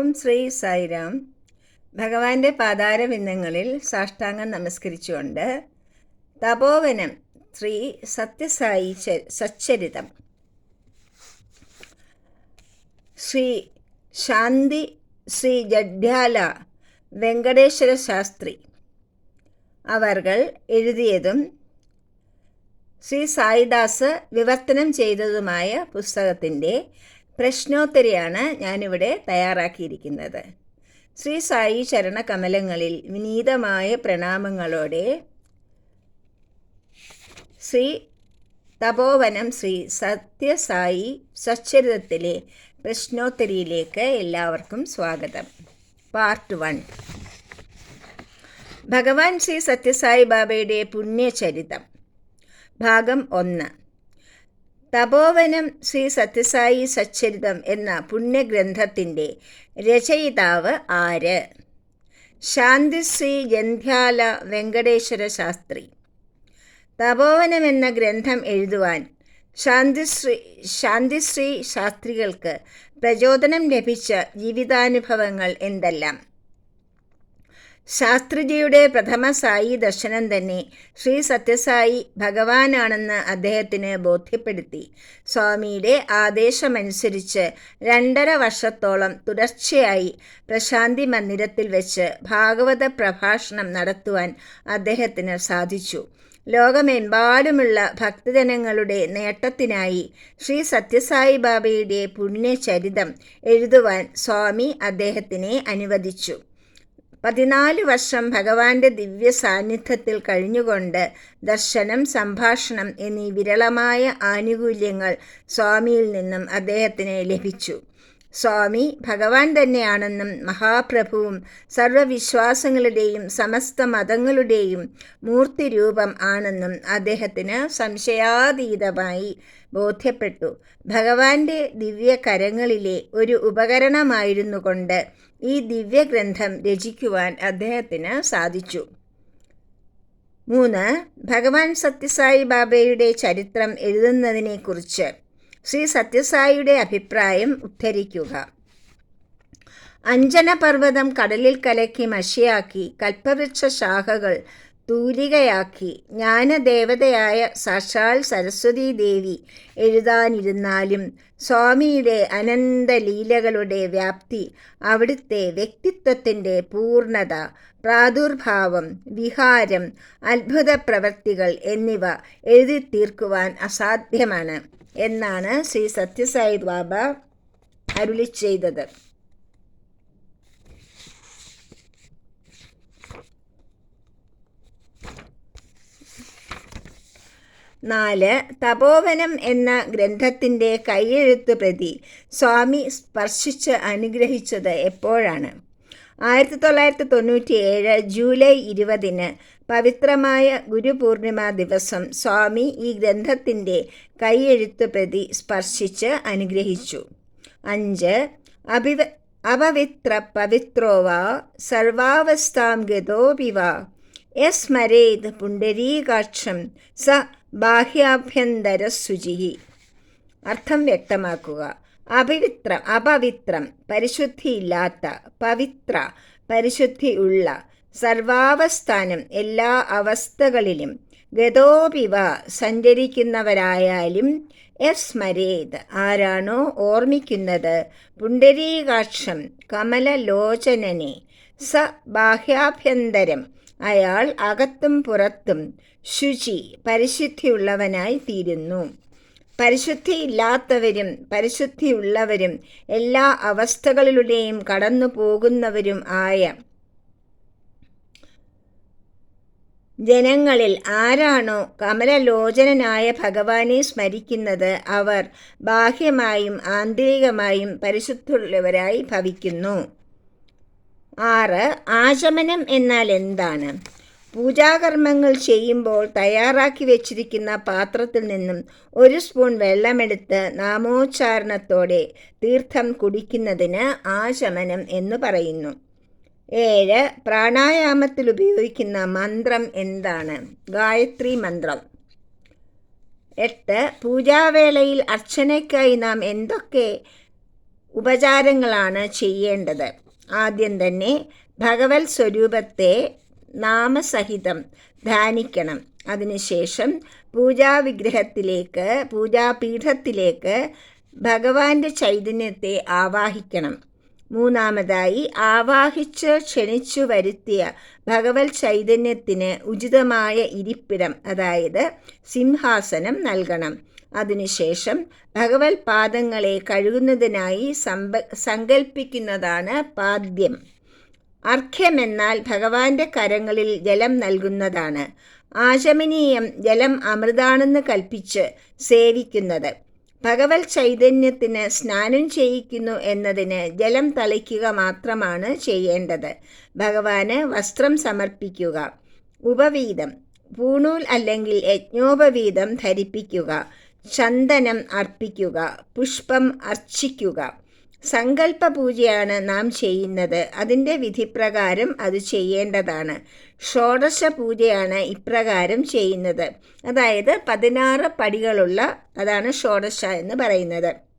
ഓം ശ്രീ സായിരാം. ഭഗവാന്റെ പാതാരവിന്ദങ്ങളിൽ സാഷ്ടാംഗം നമസ്കരിച്ചുകൊണ്ട് തപോവനം ശ്രീ സത്യസായി സച്ചരിതം. ശ്രീ ശാന്തി ശ്രീ ജഡ്യാല വെങ്കടേശ്വര ശാസ്ത്രി അവർകൾ എഴുതിയതും ശ്രീ സായിദാസ് വിവർത്തനം ചെയ്തതുമായ പുസ്തകത്തിന്റെ പ്രശ്നോത്തരിയാണ് ഞാനിവിടെ തയ്യാറാക്കിയിരിക്കുന്നത്. ശ്രീ സായി ചരണകമലങ്ങളിൽ വിനീതമായ പ്രണാമങ്ങളോടെ ശ്രീ തപോവനം ശ്രീ സത്യസായി സച്ചരിതത്തിലെ പ്രശ്നോത്തരിയിലേക്ക് എല്ലാവർക്കും സ്വാഗതം. Part one. ഭഗവാൻ ശ്രീ സത്യസായി ബാബയുടെ പുണ്യചരിതം. ഭാഗം ഒന്ന്. തപോവനം ശ്രീ സത്യസായി സച്ചരിതം എന്ന പുണ്യഗ്രന്ഥത്തിന്റെ രചയിതാവ് ആര്? ശാന്തിശ്രീ ജന്ധ്യാല വെങ്കടേശ്വര ശാസ്ത്രി. തപോവനം എന്ന ഗ്രന്ഥം എഴുതുവാൻ ശാന്തിശ്രീ ശാന്തിശ്രീ ശാസ്ത്രികൾക്ക് പ്രചോദനം ലഭിച്ച ജീവിതാനുഭവങ്ങൾ എന്തെല്ലാം? ശാസ്ത്രിജിയുടെ പ്രഥമ സായി ദർശനം തന്നെ ശ്രീ സത്യസായി ഭഗവാനാണെന്ന് അദ്ദേഹത്തിന് ബോധ്യപ്പെടുത്തി. സ്വാമിയുടെ ആദേശമനുസരിച്ച് രണ്ടര വർഷത്തോളം തുടർച്ചയായി പ്രശാന്തി മന്ദിരത്തിൽ വെച്ച് ഭാഗവത പ്രഭാഷണം നടത്തുവാൻ അദ്ദേഹത്തിന് സാധിച്ചു. ലോകമെമ്പാടുമുള്ള ഭക്തജനങ്ങളുടെ നേട്ടത്തിനായി ശ്രീ സത്യസായി ബാബയുടെ പുണ്യചരിതം എഴുതുവാൻ സ്വാമി അദ്ദേഹത്തിനെ അനുവദിച്ചു. പതിനാല് വർഷം ഭഗവാന്റെ ദിവ്യ സാന്നിധ്യത്തിൽ കഴിഞ്ഞുകൊണ്ട് ദർശനം സംഭാഷണം എന്നീ വിരളമായ ആനുകൂല്യങ്ങൾ സ്വാമിയിൽ നിന്നും അദ്ദേഹത്തിന് ലഭിച്ചു. സ്വാമി ഭഗവാൻ തന്നെയാണെന്നും മഹാപ്രഭുവും സർവവിശ്വാസങ്ങളുടെയും സമസ്ത മതങ്ങളുടെയും മൂർത്തിരൂപം ആണെന്നും അദ്ദേഹത്തിന് സംശയാതീതമായി ബോധ്യപ്പെട്ടു. ഭഗവാന്റെ ദിവ്യ കരങ്ങളിലെ ഒരു ഉപകരണമായിരുന്നു കൊണ്ട് ഈ ദിവ്യഗ്രന്ഥം രചിക്കുവാൻ അദ്ദേഹത്തിന് സാധിച്ചു. മൂന്ന് ഭഗവാൻ സത്യസായി ബാബയുടെ ചരിത്രം എഴുതുന്നതിനെക്കുറിച്ച്. ശ്രീ സത്യസായിയുടെ അഭിപ്രായം ഉദ്ധരിക്കുക. അഞ്ജനപർവതം കടലിൽ കലക്കി മഷിയാക്കി കൽപ്പവൃക്ഷ ശാഖകൾ തൂലികയാക്കി ജ്ഞാനദേവതയായ സാക്ഷാൽ സരസ്വതീ ദേവി എഴുതാനിരുന്നാലും സ്വാമിയുടെ അനന്തലീലകളുടെ വ്യാപ്തി അവിടുത്തെ വ്യക്തിത്വത്തിന്റെ പൂർണത പ്രാദുർഭാവം വിഹാരം അത്ഭുത പ്രവൃത്തികൾ എന്നിവ എഴുതി തീർക്കുവാൻ അസാധ്യമാണ്. എന്നാണ് ശ്രീ സത്യസായി ബാബ അരുളി ചെയ്തത്. നാല് തപോവനം എന്ന ഗ്രന്ഥത്തിന്റെ കൈയെഴുത്ത് പ്രതി സ്വാമി സ്പർശിച്ച് അനുഗ്രഹിച്ചത് എപ്പോഴാണ്? ആയിരത്തി തൊള്ളായിരത്തി തൊണ്ണൂറ്റി ഏഴ് ജൂലൈ ഇരുപതിന് പവിത്രമായ ഗുരുപൂർണിമ ദിവസം സ്വാമി ഈ ഗ്രന്ഥത്തിന്റെ കൈയെഴുത്ത് പ്രതി സ്പർശിച്ച് അനുഗ്രഹിച്ചു. അഞ്ച് അഭിവ അപവിത്ര പവിത്രോവ സർവാവസ്ഥാം ഗതോപി എസ് മരേത് പുണ്ടരീകാക്ഷം സ ബാഹ്യാഭ്യന്തര ശുചി അർത്ഥം വ്യക്തമാക്കുക. അപവിത്ര അപവിത്രം പരിശുദ്ധിയില്ലാത്ത പവിത്ര പരിശുദ്ധി ഉള്ള സർവാവസ്ഥാനം എല്ലാ അവസ്ഥകളിലും ഗതോപിവ സഞ്ചരിക്കുന്നവരായാലും എസ് മരേത് ആരാണോ ഓർമ്മിക്കുന്നത് പുണ്ടരീകാക്ഷം കമലലോചനനെ സ ബാഹ്യാഭ്യന്തരം അയാൾ അകത്തും പുറത്തും ശുചി പരിശുദ്ധിയുള്ളവനായി തീരുന്നു. പരിശുദ്ധിയില്ലാത്തവരും പരിശുദ്ധിയുള്ളവരും എല്ലാ അവസ്ഥകളിലൂടെയും കടന്നു പോകുന്നവരും ആയ ജനങ്ങളിൽ ആരാണോ കമലലോചനനായ ഭഗവാനെ സ്മരിക്കുന്നത് അവർ ബാഹ്യമായും ആന്തരികമായും പരിശുദ്ധമുള്ളവരായി ഭവിക്കുന്നു. ആറ് ആചമനം എന്നാൽ എന്താണ്? പൂജാകർമ്മങ്ങൾ ചെയ്യുമ്പോൾ തയ്യാറാക്കി വെച്ചിരിക്കുന്ന പാത്രത്തിൽ നിന്നും ഒരു സ്പൂൺ വെള്ളമെടുത്ത് നാമോച്ചാരണത്തോടെ തീർത്ഥം കുടിക്കുന്നതിന് ആശമനം എന്ന് പറയുന്നു. ഏഴ് പ്രാണായാമത്തിൽ ഉപയോഗിക്കുന്ന മന്ത്രം എന്താണ്? ഗായത്രി മന്ത്രം. എട്ട് പൂജാവേളയിൽ അർച്ചനയ്ക്കായി നാം എന്തൊക്കെ ഉപചാരങ്ങളാണ് ചെയ്യേണ്ടത്? ആദ്യം തന്നെ ഭഗവത് സ്വരൂപത്തെ നാമസഹിതം ധ്യാനിക്കണം. അതിനുശേഷം പൂജാവിഗ്രഹത്തിലേക്ക് പൂജാപീഠത്തിലേക്ക് ഭഗവാന്റെ ചൈതന്യത്തെ ആവാഹിക്കണം. മൂന്നാമതായി ആവാഹിച്ച് ക്ഷണിച്ചു വരുത്തിയ ഭഗവത് ചൈതന്യത്തിന് ഉചിതമായ ഇരിപ്പിടം അതായത് സിംഹാസനം നൽകണം. അതിനുശേഷം ഭഗവത് പാദങ്ങളെ കഴുകുന്നതിനായി സമ്പ പാദ്യം. അർഘ്യമെന്നാൽ ഭഗവാന്റെ കരങ്ങളിൽ ജലം നൽകുന്നതാണ്. ആശമനീയം ജലം അമൃതാണെന്ന് കൽപ്പിച്ച് സേവിക്കുന്നത്. ഭഗവത് ചൈതന്യത്തിന് സ്നാനം ചെയ്യിക്കുന്നു എന്നതിന് ജലം തളിക്കുക മാത്രമാണ് ചെയ്യേണ്ടത്. ഭഗവാന് വസ്ത്രം സമർപ്പിക്കുക. ഉപവീതം. പൂണൂൽ അല്ലെങ്കിൽ യജ്ഞോപവീതം ധരിപ്പിക്കുക. ചന്ദനം അർപ്പിക്കുക. പുഷ്പം അർച്ചിക്കുക. സങ്കല്പ പൂജയാണ് നാം ചെയ്യുന്നത്. അതിന്റെ വിധിപ്രകാരം അത് ചെയ്യേണ്ടതാണ്. ഷോഡശ പൂജയാണ് ഇപ്രകാരം ചെയ്യുന്നത്. അതായത് പതിനാറ് പടികളുള്ള അതാണ് ഷോഡശ എന്ന് പറയുന്നത്.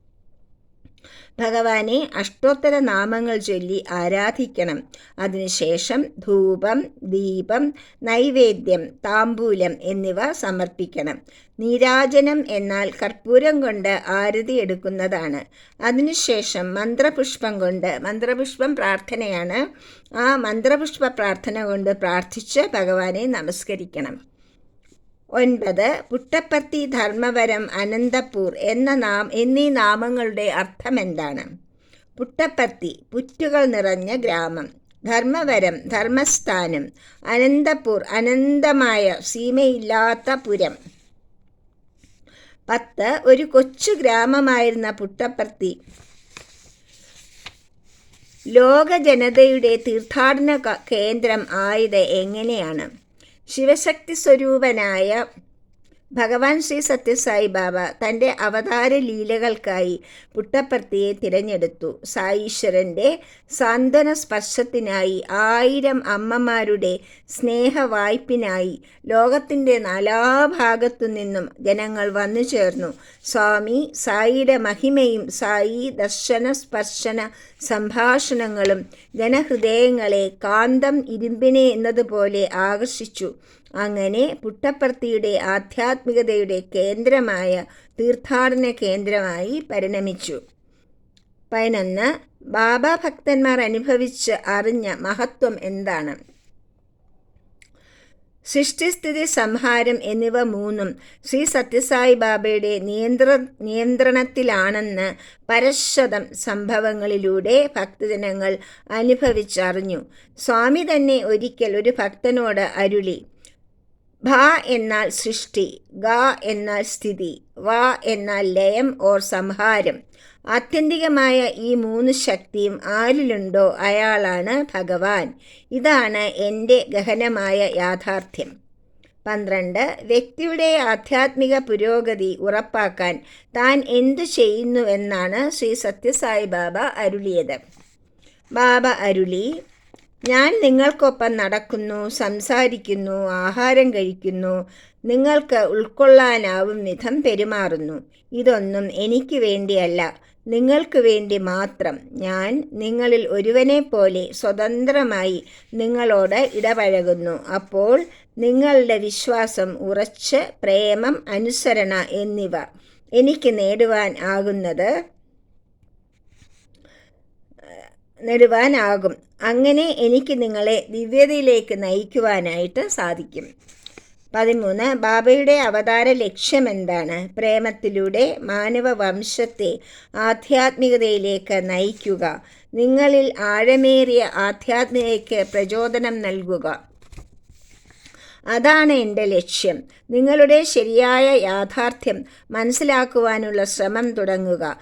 ഭഗവാനെ അഷ്ടോത്തര നാമങ്ങൾ ചൊല്ലി ആരാധിക്കണം. അതിനുശേഷം ധൂപം ദീപം നൈവേദ്യം താമ്പൂലം എന്നിവ സമർപ്പിക്കണം. നീരാജനം എന്നാൽ കർപ്പൂരം കൊണ്ട് ആരതി എടുക്കുന്നതാണ്. അതിനുശേഷം മന്ത്രപുഷ്പം കൊണ്ട് മന്ത്രപുഷ്പം പ്രാർത്ഥനയാണ്. ആ മന്ത്രപുഷ്പ പ്രാർത്ഥന കൊണ്ട് പ്രാർത്ഥിച്ച് ഭഗവാനെ നമസ്കരിക്കണം. ഒൻപത് പുട്ടപ്പത്തി ധർമ്മവരം അനന്തപൂർ എന്ന നാം എന്നീ നാമങ്ങളുടെ അർത്ഥമെന്താണ്? പുട്ടപ്പത്തി പുറ്റുകൾ നിറഞ്ഞ ഗ്രാമം. ധർമ്മവരം ധർമ്മസ്ഥാനം. അനന്തപൂർ അനന്തമായ സീമയില്ലാത്ത പുരം. പത്ത് ഒരു കൊച്ചു ഗ്രാമമായിരുന്ന പുട്ടപ്പർത്തി. ലോക ജനതയുടെ തീർത്ഥാടന കേന്ദ്രം ആയത് എങ്ങനെയാണ്? ശിവശക്തി സ്വരൂപനായ ഭഗവാൻ ശ്രീ സത്യസായി ബാബ തന്റെ അവതാര ലീലകൾക്കായി പുട്ടപ്പർത്തിയെ തിരഞ്ഞെടുത്തു. സായീശ്വരന്റെ സാന്ത്വന സ്പർശത്തിനായി ആയിരം അമ്മമാരുടെ സ്നേഹവായ്പിനായി ലോകത്തിന്റെ നാലാ ഭാഗത്തു നിന്നും ജനങ്ങൾ വന്നു ചേർന്നു. സ്വാമി സായിയുടെ മഹിമയും സായി ദർശന സ്പർശന സംഭാഷണങ്ങളും ജനഹൃദയങ്ങളെ കാന്തം ഇരുമ്പിനെ എന്നതുപോലെ ആകർഷിച്ചു. അങ്ങനെ പുട്ടപ്പർത്തിയുടെ ആധ്യാത്മികതയുടെ കേന്ദ്രമായ തീർത്ഥാടന കേന്ദ്രമായി പരിണമിച്ചു. പതിനൊന്ന് ബാബ ഭക്തന്മാർ അനുഭവിച്ച് അറിഞ്ഞ മഹത്വം എന്താണ്? സൃഷ്ടിസ്ഥിതി സംഹാരം എന്നിവ മൂന്നും ശ്രീ സത്യസായി ബാബയുടെ നിയന്ത്ര നിയന്ത്രണത്തിലാണെന്ന് പരശതം സംഭവങ്ങളിലൂടെ ഭക്തജനങ്ങൾ അനുഭവിച്ചറിഞ്ഞു. സ്വാമി തന്നെ ഒരിക്കൽ ഒരു ഭക്തനോട് അരുളി ഭ എന്നാൽ സൃഷ്ടി ഗ എന്നാൽ സ്ഥിതി വ എന്നാൽ ലയം ഓർ സംഹാരം. ആത്യന്തികമായ ഈ മൂന്ന് ശക്തിയും ആരിലുണ്ടോ അയാളാണ് ഭഗവാൻ. ഇതാണ് എന്റെ ഗഹനമായ യാഥാർത്ഥ്യം. പന്ത്രണ്ട് വ്യക്തിയുടെ ആധ്യാത്മിക പുരോഗതി ഉറപ്പാക്കാൻ താൻ എന്തു ചെയ്യുന്നുവെന്നാണ് ശ്രീ സത്യസായി ബാബ അരുളിയത്. ബാബ അരുളി ഞാൻ നിങ്ങൾക്കൊപ്പം നടക്കുന്നു സംസാരിക്കുന്നു ആഹാരം കഴിക്കുന്നു നിങ്ങൾക്ക് ഉൾക്കൊള്ളാനാവും വിധം പെരുമാറുന്നു. ഇതൊന്നും എനിക്ക് വേണ്ടിയല്ല നിങ്ങൾക്ക് വേണ്ടി മാത്രം. ഞാൻ നിങ്ങളിൽ ഒരുവനെ പോലെ സ്വതന്ത്രമായി നിങ്ങളോട് ഇടപഴകുന്നു. അപ്പോൾ നിങ്ങളുടെ വിശ്വാസം ഉറച്ച് പ്രേമം അനുസരണ എന്നിവ എനിക്ക് നേടുവാൻ ആകുന്നത് നേടുവാനാകും. അങ്ങനെ എനിക്ക് നിങ്ങളെ ദിവ്യതയിലേക്ക് നയിക്കുവാനായിട്ട് സാധിക്കും. പതിമൂന്ന് ബാബയുടെ അവതാര ലക്ഷ്യമെന്താണ്? പ്രേമത്തിലൂടെ മാനവ വംശത്തെ ആധ്യാത്മികതയിലേക്ക് നയിക്കുക. നിങ്ങളിൽ ആഴമേറിയ ആധ്യാത്മികതയ്ക്ക് പ്രചോദനം നൽകുക. അതാണ് എന്റെ ലക്ഷ്യം. നിങ്ങളുടെ ശരിയായ യാഥാർത്ഥ്യം മനസ്സിലാക്കുവാനുള്ള ശ്രമം തുടങ്ങുക.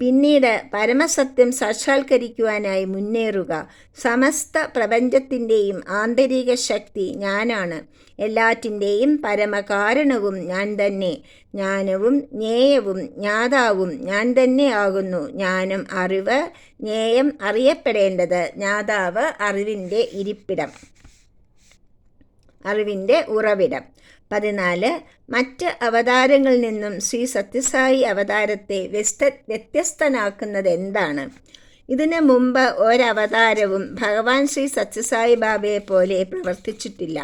പിന്നീട് പരമസത്യം സാക്ഷാത്കരിക്കുവാനായി മുന്നേറുക. സമസ്ത പ്രപഞ്ചത്തിന്റെയും ആന്തരിക ശക്തി ഞാനാണ്. എല്ലാറ്റിന്റെയും പരമകാരണവും ഞാൻ തന്നെ. ജ്ഞാനവും ജ്ഞേയവും ജ്ഞാതാവും ഞാൻ തന്നെ ആകുന്നു. ജ്ഞാനം അറിവ് ജ്ഞേയം അറിയപ്പെടേണ്ടത് ജ്ഞാതാവ് അറിവിന്റെ ഇരിപ്പിടം. അറിവിന്റെ ഉറവിടം. പതിനാല് മറ്റ് അവതാരങ്ങളിൽ നിന്നും ശ്രീ സത്യസായി അവതാരത്തെ വ്യസ്ത വ്യത്യസ്തനാക്കുന്നത് എന്താണ് ഇതിനു മുമ്പ് ഒരവതാരവും ഭഗവാൻ ശ്രീ സത്യസായി ബാബയെ പോലെ പ്രവർത്തിച്ചിട്ടില്ല.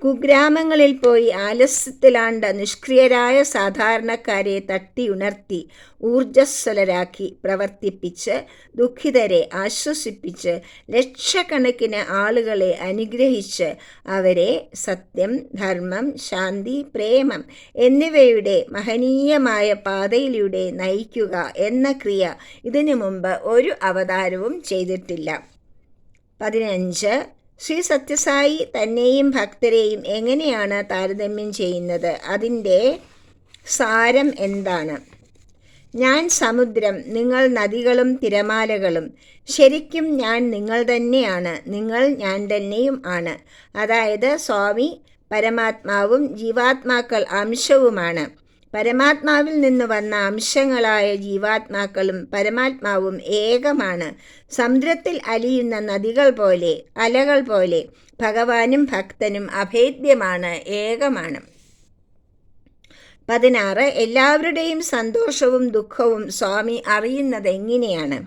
കുഗ്രാമങ്ങളിൽ പോയി ആലസ്യത്തിലാണ്ട നിഷ്ക്രിയരായ സാധാരണക്കാരെ തട്ടി ഉണർത്തി ഊർജസ്വലരാക്കി പ്രവർത്തിപ്പിച്ച് ദുഃഖിതരെ ആശ്വസിപ്പിച്ച് ലക്ഷക്കണക്കിന് ആളുകളെ അനുഗ്രഹിച്ച് അവരെ സത്യം ധർമ്മം ശാന്തി പ്രേമം എന്നിവയുടെ മഹനീയമായ പാതയിലൂടെ നയിക്കുക എന്ന ക്രിയ ഇതിനു മുമ്പ് ഒരു അവതാരവും ചെയ്തിട്ടില്ല. പതിനഞ്ച് ശ്രീ സത്യസായി തന്നെയും ഭക്തരെയും എങ്ങനെയാണ് താരതമ്യം ചെയ്യുന്നത്? അതിന്റെ സാരം എന്താണ്? ഞാൻ സമുദ്രം നിങ്ങൾ നദികളും തിരമാലകളും. ശരിക്കും ഞാൻ നിങ്ങൾ തന്നെയാണ് നിങ്ങൾ ഞാൻ തന്നെയും ആണ്. അതായത് സ്വാമി പരമാത്മാവും ജീവാത്മാക്കൾ അംശവുമാണ്. പരമാത്മാവിൽ നിന്ന് വന്ന അംശങ്ങളായ ജീവാത്മാക്കളും പരമാത്മാവും ഏകമാണ്. സമുദ്രത്തിൽ അലിയുന്ന നദികൾ പോലെ അലകൾ പോലെ ഭഗവാനും ഭക്തനും അഭേദ്യമാണ് ഏകമാണ്. പതിനാറ് എല്ലാവരുടെയും സന്തോഷവും ദുഃഖവും സ്വാമി അറിയുന്നത് എങ്ങനെയാണ്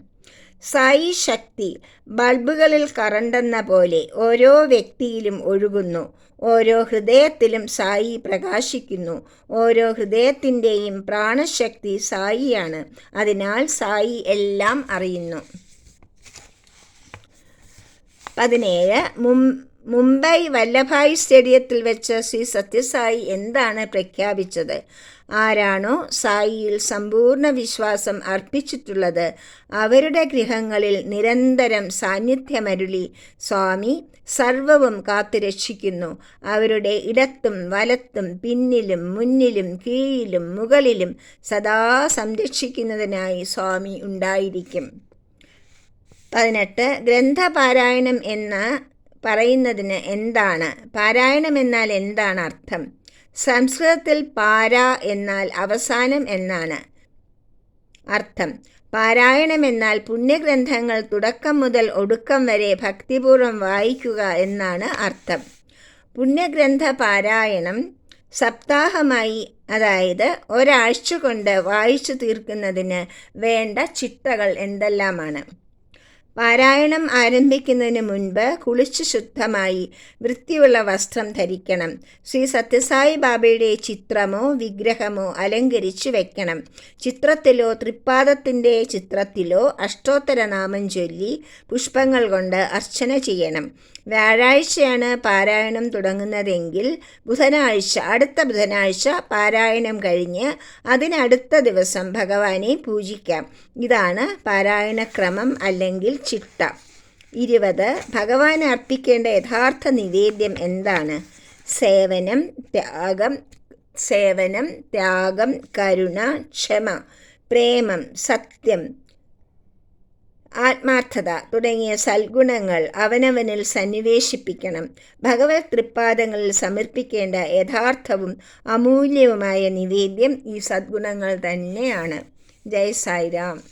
സായി ശക്തി ബൾബുകളിൽ കറണ്ടെന്ന പോലെ ഓരോ വ്യക്തിയിലും ഒഴുകുന്നു. ഓരോ ഹൃദയത്തിലും സായി പ്രകാശിക്കുന്നു. ഓരോ ഹൃദയത്തിന്റെയും പ്രാണശക്തി സായിയാണ്. അതിനാൽ സായി എല്ലാം അറിയുന്നു. പതിനേഴ്. മും മുംബൈ വല്ലഭായ് സ്റ്റേഡിയത്തിൽ വെച്ച് ശ്രീ സത്യസായി എന്താണ് പ്രഖ്യാപിച്ചത്? ആരാണോ സായിയിൽ സമ്പൂർണ വിശ്വാസം അർപ്പിച്ചിട്ടുള്ളത് അവരുടെ ഗൃഹങ്ങളിൽ നിരന്തരം സാന്നിധ്യമരുളി സ്വാമി സർവവും കാത്തുരക്ഷിക്കുന്നു. അവരുടെ ഇടത്തും വലത്തും പിന്നിലും മുന്നിലും കീഴിലും മുകളിലും സദാ സംരക്ഷിക്കുന്നതിനായി സ്വാമി ഉണ്ടായിരിക്കും. പതിനെട്ട്. ഗ്രന്ഥപാരായണം എന്ന് പറയുന്നതിന് എന്താണ്? പാരായണം എന്നാൽ എന്താണ് അർത്ഥം? സംസ്കൃതത്തിൽ പാര എന്നാൽ അവസാനം എന്നാണ് അർത്ഥം. പാരായണം എന്നാൽ പുണ്യഗ്രന്ഥങ്ങൾ തുടക്കം മുതൽ ഒടുക്കം വരെ ഭക്തിപൂർവം വായിക്കുക എന്നാണ് അർത്ഥം. പുണ്യഗ്രന്ഥ പാരായണം സപ്താഹമായി അതായത് ഒരാഴ്ച കൊണ്ട് വായിച്ചു തീർക്കുന്നതിന് വേണ്ട ചിട്ടകൾ എന്തെല്ലാമാണ്? പാരായണം ആരംഭിക്കുന്നതിന് മുൻപ് കുളിച്ച് ശുദ്ധമായി വൃത്തിയുള്ള വസ്ത്രം ധരിക്കണം. ശ്രീ സത്യസായി ബാബയുടെ ചിത്രമോ വിഗ്രഹമോ അലങ്കരിച്ച് വെക്കണം. ചിത്രത്തിലോ തൃപ്പാദത്തിന്റെ ചിത്രത്തിലോ അഷ്ടോത്തരനാമം ചൊല്ലി പുഷ്പങ്ങൾ കൊണ്ട് അർച്ചന ചെയ്യണം. വ്യാഴാഴ്ചയാണ് പാരായണം തുടങ്ങുന്നതെങ്കിൽ ബുധനാഴ്ച അടുത്ത ബുധനാഴ്ച പാരായണം കഴിഞ്ഞ് അതിനടുത്ത ദിവസം ഭഗവാനെ പൂജിക്കാം. ഇതാണ് പാരായണക്രമം അല്ലെങ്കിൽ ചിട്ട. ഇരുപത് ഭഗവാന് അർപ്പിക്കേണ്ട യഥാർത്ഥ നിവേദ്യം എന്താണ്? സേവനം ത്യാഗം സേവനം ത്യാഗം കരുണ ക്ഷമ പ്രേമം സത്യം ആത്മാർത്ഥത തുടങ്ങിയ സൽഗുണങ്ങൾ അവനവനിൽ സന്നിവേശിപ്പിക്കണം. ഭഗവത് തൃപ്പാദങ്ങളിൽ സമർപ്പിക്കേണ്ട യഥാർത്ഥവും അമൂല്യവുമായ നിവേദ്യം ഈ സദ്ഗുണങ്ങൾ തന്നെയാണ്. ജയ് സായിരാം.